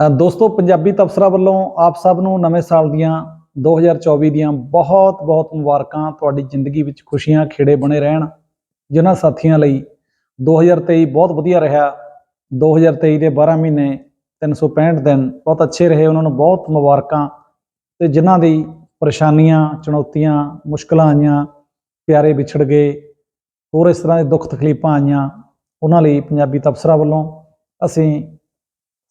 ਦੋਸਤੋ, ਪੰਜਾਬੀ ਤਬਸਰਾ ਵੱਲੋਂ ਆਪ ਸਭ ਨੂੰ ਨਵੇਂ ਸਾਲ ਦੀਆਂ 2024 ਦੀਆਂ ਬਹੁਤ-ਬਹੁਤ ਮੁਬਾਰਕਾਂ। ਤੁਹਾਡੀ ਜ਼ਿੰਦਗੀ ਵਿੱਚ ਖੁਸ਼ੀਆਂ, ਖੇੜੇ ਬਣੇ ਰਹਿਣ, ਜਿਨ੍ਹਾਂ ਸਾਥੀਆਂ ਲਈ 2023 ਬਹੁਤ ਵਧੀਆ ਰਿਹਾ। 2023 ਦੇ 12 ਮਹੀਨੇ 365 ਦਿਨ ਬਹੁਤ ਅੱਛੇ ਰਹੇ। ਉਹਨਾਂ ਨੂੰ ਬਹੁਤ ਮੁਬਾਰਕਾਂ ਤੇ ਜਿਨ੍ਹਾਂ ਦੀ ਪਰੇਸ਼ਾਨੀਆਂ, ਚੁਣੌਤੀਆਂ, ਮੁਸ਼ਕਲਾਂ ਆਈਆਂ, ਪਿਆਰੇ ਵਿਛੜ ਗਏ, ਹੋਰ ਇਸ ਤਰ੍ਹਾਂ ਦੇ ਦੁੱਖ ਤਕਲੀਫਾਂ ਆਈਆਂ, ਉਹਨਾਂ ਲਈ ਪੰਜਾਬੀ ਤਬਸਰਾ ਵੱਲੋਂ ਅਸੀਂ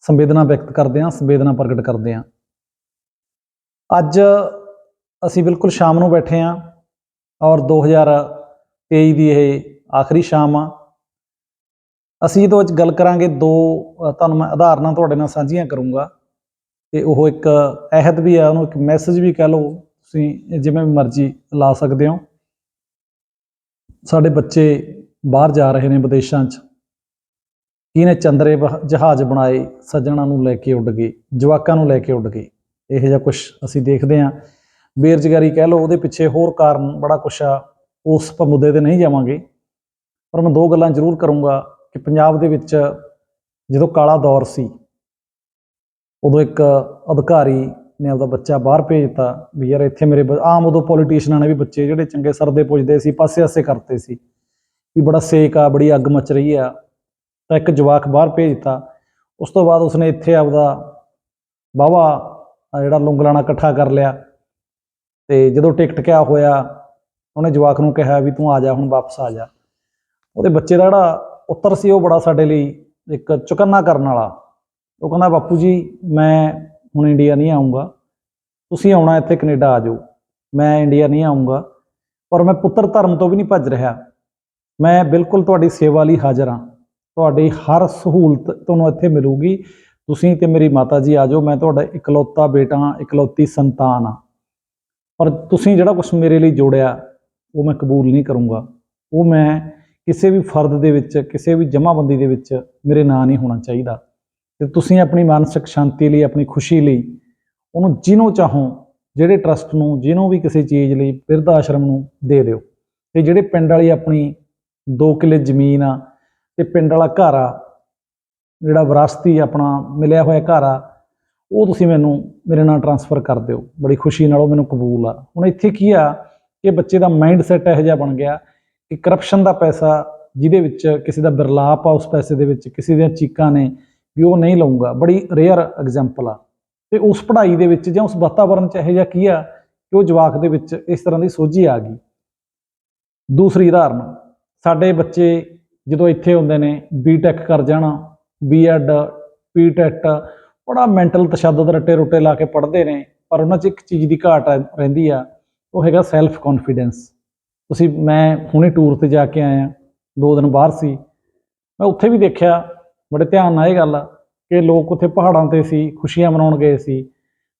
ਸੰਵੇਦਨਾ ਵਿਅਕਤ ਕਰਦੇ ਹਾਂ, ਸੰਵੇਦਨਾ ਪ੍ਰਗਟ ਕਰਦੇ ਹਾਂ। ਅੱਜ ਅਸੀਂ ਬਿਲਕੁਲ ਸ਼ਾਮ ਨੂੰ ਬੈਠੇ ਹਾਂ ਔਰ 2023 ਦੀ ਇਹ ਆਖਰੀ ਸ਼ਾਮ ਆ। ਅਸੀਂ ਇਹਦੇ ਵਿੱਚ ਗੱਲ ਕਰਾਂਗੇ ਦੋ ਤੁਹਾਨੂੰ ਮੈਂ ਉਦਾਹਰਨਾਂ ਤੁਹਾਡੇ ਨਾਲ ਸਾਂਝੀਆਂ ਕਰੂੰਗਾ। ਤੇ ਉਹ ਇੱਕ ਅਹਿਦ ਵੀ ਆ, ਉਹਨੂੰ ਇੱਕ ਮੈਸੇਜ ਵੀ ਕਹਿ ਲਓ, ਤੁਸੀਂ ਜਿਵੇਂ ਵੀ ਮਰਜ਼ੀ ਲਾ ਸਕਦੇ ਹੋ। ਸਾਡੇ ਬੱਚੇ ਬਾਹਰ ਜਾ ਰਹੇ ਨੇ ਵਿਦੇਸ਼ਾਂ 'ਚ। ਕਿਹਨੇ ਚੰਦਰੇ ਬਹ- ਜਹਾਜ਼ ਬਣਾਏ, ਸੱਜਣਾ ਨੂੰ ਲੈ ਕੇ ਉੱਡ ਗਏ, ਜਵਾਕਾਂ ਨੂੰ ਲੈ ਕੇ ਉੱਡ ਗਏ। ਇਹੋ ਜਿਹਾ ਕੁਝ ਅਸੀਂ ਦੇਖਦੇ ਹਾਂ। ਬੇਰੁਜ਼ਗਾਰੀ ਕਹਿ ਲਓ, ਉਹਦੇ ਪਿੱਛੇ ਹੋਰ ਕਾਰਨ ਬੜਾ ਕੁਛ ਆ। ਉਸ ਪ ਮੁੱਦੇ ਤੇ ਨਹੀਂ ਜਾਵਾਂਗੇ। ਪਰ ਮੈਂ ਦੋ ਗੱਲਾਂ ਜ਼ਰੂਰ ਕਰੂੰਗਾ ਕਿ ਪੰਜਾਬ ਦੇ ਵਿੱਚ ਜਦੋਂ ਕਾਲਾ ਦੌਰ ਸੀ, ਉਦੋਂ ਇੱਕ ਅਧਿਕਾਰੀ ਨੇ ਆਪਦਾ ਬੱਚਾ ਬਾਹਰ ਭੇਜਤਾ ਵੀ ਯਾਰ ਇੱਥੇ ਮੇਰੇ ਬ- ਆਮ ਉਦੋਂ ਪੋਲੀਟੀਸ਼ੀਅਨਾਂ ਨੇ ਵੀ ਬੱਚੇ ਜਿਹੜੇ ਚੰਗੇ ਸਰਦੇ ਪੁੱਜਦੇ ਸੀ, ਪਾਸੇ-ਆਸੇ ਕਰਤੇ ਸੀ। ਵੀ ਬੜਾ ਸੇਕ ਆ, ਬੜੀ ਅੱਗ ਮਚ ਰਹੀ ਆ। ਤਾਂ ਇੱਕ ਜਵਾਕ ਬਾਹਰ ਭੇਜ ਦਿੱਤਾ। ਉਸ ਤੋਂ ਬਾਅਦ ਉਸਨੇ ਇੱਥੇ ਆਪਦਾ ਵਾਹਵਾ ਜਿਹੜਾ ਲੁੰਗਲਾਣਾ ਇਕੱਠਾ ਕਰ ਲਿਆ ਤੇ ਜਦੋਂ ਟਿਕਟ ਕਿਆ ਹੋਇਆ, ਉਹਨੇ ਜਵਾਕ ਨੂੰ ਕਿਹਾ ਵੀ ਤੂੰ ਆ ਜਾ, ਹੁਣ ਵਾਪਸ ਆ ਜਾ। ਉਹਦੇ ਬੱਚੇ ਦਾ ਜਿਹੜਾ ਉੱਤਰ ਸੀ, ਉਹ ਬੜਾ ਸਾਡੇ ਲਈ ਇੱਕ ਚੁਕੰਨਾ ਕਰਨ ਵਾਲਾ। ਉਹ ਕਹਿੰਦਾ, ਬਾਪੂ ਜੀ, ਮੈਂ ਹੁਣ ਇੰਡੀਆ ਨਹੀਂ ਆਉਂਗਾ ਤੁਸੀਂ ਆਉਣਾ ਇੱਥੇ ਕੈਨੇਡਾ ਆ ਜਾਓ। ਮੈਂ ਇੰਡੀਆ ਨਹੀਂ ਆਉਂਗਾ ਪਰ ਮੈਂ ਪੁੱਤਰ ਧਰਮ ਤੋਂ ਵੀ ਨਹੀਂ ਭੱਜ ਰਿਹਾ। ਮੈਂ ਬਿਲਕੁਲ ਤੁਹਾਡੀ ਸੇਵਾ ਲਈ ਹਾਜ਼ਰ ਹਾਂ। ਤੁਹਾਡੀ ਹਰ ਸਹੂਲਤ ਤੁਹਾਨੂੰ ਇੱਥੇ ਮਿਲੂਗੀ। ਤੁਸੀਂ ਤੇ ਮੇਰੀ ਮਾਤਾ ਜੀ ਆ ਜਾਓ, ਮੈਂ ਤੁਹਾਡਾ ਇਕਲੌਤਾ ਬੇਟਾ ਹਾਂ, ਇਕਲੌਤੀ ਸੰਤਾਨ ਆ ਪਰ ਤੁਸੀਂ ਜਿਹੜਾ ਕੁਝ ਮੇਰੇ ਲਈ ਜੋੜਿਆ, ਉਹ ਮੈਂ ਕਬੂਲ ਨਹੀਂ ਕਰੂੰਗਾ। ਉਹ ਮੈਂ ਕਿਸੇ ਵੀ ਫਰਦ ਦੇ ਵਿੱਚ, ਕਿਸੇ ਵੀ ਜਮ੍ਹਾਂਬੰਦੀ ਦੇ ਵਿੱਚ ਮੇਰੇ ਨਾਂ ਨਹੀਂ ਹੋਣਾ ਚਾਹੀਦਾ। ਤੇ ਤੁਸੀਂ ਆਪਣੀ ਮਾਨਸਿਕ ਸ਼ਾਂਤੀ ਲਈ, ਆਪਣੀ ਖੁਸ਼ੀ ਲਈ, ਉਹਨੂੰ ਜਿਹਨੂੰ ਚਾਹੋ, ਜਿਹੜੇ ਟਰਸਟ ਨੂੰ ਜਿਹਨੂੰ ਵੀ ਕਿਸੇ ਚੀਜ਼ ਲਈ, ਬਿਰਧ ਆਸ਼ਰਮ ਨੂੰ ਦੇ ਦਿਓ। ਤੇ ਜਿਹੜੇ ਪਿੰਡ ਵਾਲੀ ਆਪਣੀ 2 ਕਿੱਲੇ ਜ਼ਮੀਨ ਆ ਤੇ ਪਿੰਡ ਵਾਲਾ ਘਰ ਆ, ਜਿਹੜਾ ਵਿਰਾਸਤੀ ਆਪਣਾ ਮਿਲਿਆ ਹੋਇਆ ਘਰ ਆ, ਉਹ ਤੁਸੀਂ ਮੈਨੂੰ, ਮੇਰੇ ਨਾਲ ਟਰਾਂਸਫਰ ਕਰ ਦਿਓ। ਬੜੀ ਖੁਸ਼ੀ ਨਾਲ ਉਹ ਮੈਨੂੰ ਕਬੂਲ ਆ। ਹੁਣ ਇੱਥੇ ਕੀ ਆ ਕਿ ਬੱਚੇ ਦਾ ਮਾਈਂਡ ਸੈਟ ਇਹੋ ਜਿਹਾ ਬਣ ਗਿਆ ਕਿ ਕਰਪਸ਼ਨ ਦਾ ਪੈਸਾ ਜਿਹਦੇ ਵਿੱਚ ਕਿਸੇ ਦਾ ਬਿਰਲਾਪ ਆ ਉਸ ਪੈਸੇ ਦੇ ਵਿੱਚ, ਕਿਸੇ ਦੀਆਂ ਚੀਕਾਂ ਨੇ ਵੀ ਉਹ ਨਹੀਂ ਲਊਂਗਾ। ਬੜੀ ਰੇਅਰ ਐਗਜ਼ਾਮਪਲ ਆ। ਤੇ ਉਸ ਪੜ੍ਹਾਈ ਦੇ ਵਿੱਚ ਜਾਂ ਉਸ ਵਾਤਾਵਰਣ ਚ ਇਹੋ ਜਿਹਾ ਕੀ ਆ ਕਿ ਉਹ ਜਵਾਕ ਦੇ ਵਿੱਚ ਇਸ ਤਰ੍ਹਾਂ ਦੀ ਸੋਝੀ ਆ ਗਈ। ਦੂਸਰੀ ਉਦਾਹਰਨ, ਸਾਡੇ ਬੱਚੇ ਜਦੋਂ ਇੱਥੇ ਹੁੰਦੇ ਨੇ ਬੀਟੈਕ ਕਰ ਜਾਣਾ ਬੀਐਡ ਪੀਟੈਟ ਬੜਾ ਮੈਂਟਲ ਤਸ਼ੱਦਦ ਰੱਟੇ ਰੁੱਟੇ ਲਾ ਕੇ ਪੜ੍ਹਦੇ ਨੇ, ਪਰ ਉਹਨਾਂ 'ਚ ਇੱਕ ਚੀਜ਼ ਦੀ ਘਾਟ ਆ- ਰਹਿੰਦੀ ਆ, ਉਹ ਹੈਗਾ ਸੈਲਫ ਕੌਨਫੀਡੈਂਸ ਤੁਸੀਂ, ਮੈਂ ਹੁਣੇ ਟੂਰ ਤੇ ਜਾ ਕੇ ਆਇਆ, ਦੋ ਦਿਨ ਬਾਹਰ ਸੀ, ਮੈਂ ਉੱਥੇ ਵੀ ਦੇਖਿਆ, ਬੜੇ ਧਿਆਨ ਨਾਲ ਇਹ ਗੱਲ ਆ ਕਿ ਲੋਕ ਉੱਥੇ ਪਹਾੜਾਂ ਤੇ ਸੀ, ਖੁਸ਼ੀਆਂ ਮਨਾਉਣ ਗਏ ਸੀ,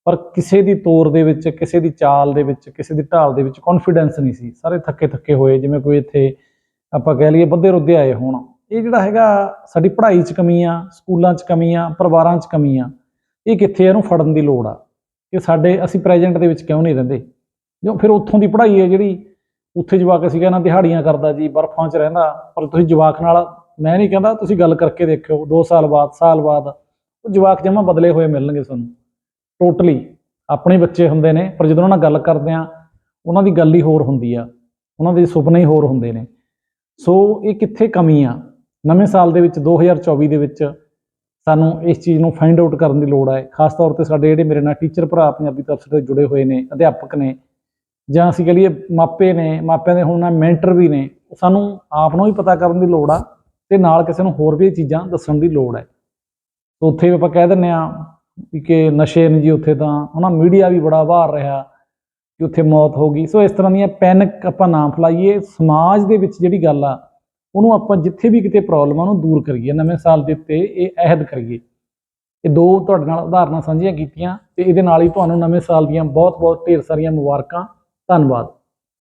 ਪਰ ਕਿਸੇ ਦੀ ਤੋਰ ਦੇ ਵਿੱਚ, ਕਿਸੇ ਦੀ ਚਾਲ ਦੇ ਵਿੱਚ, ਕਿਸੇ ਦੀ ਢਾਲ ਦੇ ਵਿੱਚ ਕੌਨਫੀਡੈਂਸ ਨਹੀਂ ਸੀ। ਸਾਰੇ ਥੱਕੇ ਥੱਕੇ ਹੋਏ, ਜਿਵੇਂ ਕੋਈ ਇੱਥੇ ਆਪਾਂ ਕਹਿ ਲਈਏ ਬੱਦੇ ਰੁੱਧੇ ਆਏ ਹੋਣ। ਇਹ ਜਿਹੜਾ ਹੈਗਾ ਸਾਡੀ ਪੜ੍ਹਾਈ 'ਚ ਕਮੀ ਆ, ਸਕੂਲਾਂ 'ਚ ਕਮੀ ਆ, ਪਰਿਵਾਰਾਂ 'ਚ ਕਮੀ ਆ, ਇਹ ਕਿੱਥੇ ਇਹਨੂੰ ਫੜਨ ਦੀ ਲੋੜ ਆ। ਕਿ ਸਾਡੇ, ਅਸੀਂ ਪ੍ਰੈਜ਼ੈਂਟ ਦੇ ਵਿੱਚ ਕਿਉਂ ਨਹੀਂ ਰਹਿੰਦੇ? ਜੋ ਫਿਰ ਉੱਥੋਂ ਦੀ ਪੜ੍ਹਾਈ ਹੈ ਜਿਹੜੀ, ਉੱਥੇ ਜਵਾਕ ਅਸੀਂ ਕਹਿੰਦਾ ਦਿਹਾੜੀਆਂ ਕਰਦਾ ਜੀ, ਬਰਫਾਂ 'ਚ ਰਹਿੰਦਾ, ਪਰ ਤੁਸੀਂ ਜਵਾਕ ਨਾਲ, ਮੈਂ ਨਹੀਂ ਕਹਿੰਦਾ ਤੁਸੀਂ ਗੱਲ ਕਰਕੇ ਦੇਖਿਓ 2 ਸਾਲ ਬਾਅਦ ਸਾਲ ਬਾਅਦ, ਉਹ ਜਵਾਕ ਜਮਾ ਬਦਲੇ ਹੋਏ ਮਿਲਣਗੇ ਤੁਹਾਨੂੰ। ਟੋਟਲੀ ਆਪਣੇ ਬੱਚੇ ਹੁੰਦੇ ਨੇ, ਪਰ ਜਦੋਂ ਉਹਨਾਂ ਨਾਲ ਗੱਲ ਕਰਦੇ ਆ, ਉਹਨਾਂ ਦੀ ਗੱਲ ਹੀ ਹੋਰ ਹੁੰਦੀ ਆ, ਉਹਨਾਂ ਦੇ ਸੁਪਨੇ ਹੀ ਹੋਰ ਹੁੰਦੇ ਨੇ। ਸੋ ਇਹ ਕਿੱਥੇ ਕਮੀ ਆ? ਨਵੇਂ ਸਾਲ ਦੇ ਵਿੱਚ 2024 ਦੇ ਵਿੱਚ ਸਾਨੂੰ ਇਸ ਚੀਜ਼ ਨੂੰ ਫਾਈਂਡ ਆਊਟ ਕਰਨ ਦੀ ਲੋੜ ਹੈ ਖਾਸ ਤੌਰ ਤੇ ਸਾਡੇ ਜਿਹੜੇ ਮੇਰੇ ਨਾਲ ਟੀਚਰ ਭਰਾ ਪੰਜਾਬੀ ਤਰਫ ਦੇ ਜੁੜੇ ਹੋਏ ਨੇ, ਅਧਿਆਪਕ ਨੇ, ਜਾਂ ਅਸੀਂ ਕਹ ਲਈਏ ਮਾਪੇ ਨੇ, ਮਾਪਿਆਂ ਦੇ ਹੁਣ ਮੈਂਟਰ ਵੀ ਨੇ, ਸਾਨੂੰ ਆਪ ਨੂੰ ਵੀ ਪਤਾ ਕਰਨ ਦੀ ਲੋੜ ਆ ਤੇ ਨਾਲ ਕਿਸੇ ਨੂੰ ਹੋਰ ਵੀ ਚੀਜ਼ਾਂ ਦੱਸਣ ਦੀ ਲੋੜ ਹੈ ਸੋ ਉੱਥੇ ਆਪਾਂ ਕਹਿ ਦਿੰਨੇ ਆ ਕਿ ਨਸ਼ੇ ਨੇ ਜੀ ਉੱਥੇ ਤਾਂ ਉਹਨਾਂ ਮੀਡੀਆ ਵੀ ਬੜਾ ਬਾਹਰ ਰਿਹਾ। ਕਿ ਉੱਥੇ ਮੌਤ ਹੋ ਗਈ। ਸੋ ਇਸ ਤਰ੍ਹਾਂ ਦੀਆਂ ਪੈਨਿਕ ਆਪਾਂ ਨਾ ਫਲਾਈਏ। ਸਮਾਜ ਦੇ ਵਿੱਚ ਜਿਹੜੀ ਗੱਲ ਆ, ਉਹਨੂੰ ਆਪਾਂ ਜਿੱਥੇ ਵੀ ਕਿਤੇ ਪ੍ਰੋਬਲਮ ਆ, ਉਹਨੂੰ ਦੂਰ ਕਰੀਏ। ਨਵੇਂ ਸਾਲ ਦੇ ਉੱਤੇ ਇਹ ਅਹਿਦ ਕਰੀਏ। ਇਹ ਦੋ ਤੁਹਾਡੇ ਨਾਲ ਉਦਾਹਰਨਾਂ ਸਾਂਝੀਆਂ ਕੀਤੀਆਂ ਤੇ ਇਹਦੇ ਨਾਲ ਹੀ ਤੁਹਾਨੂੰ ਨਵੇਂ ਸਾਲ ਦੀਆਂ ਬਹੁਤ ਬਹੁਤ ਢੇਰ ਸਾਰੀਆਂ ਮੁਬਾਰਕਾਂ। ਧੰਨਵਾਦ।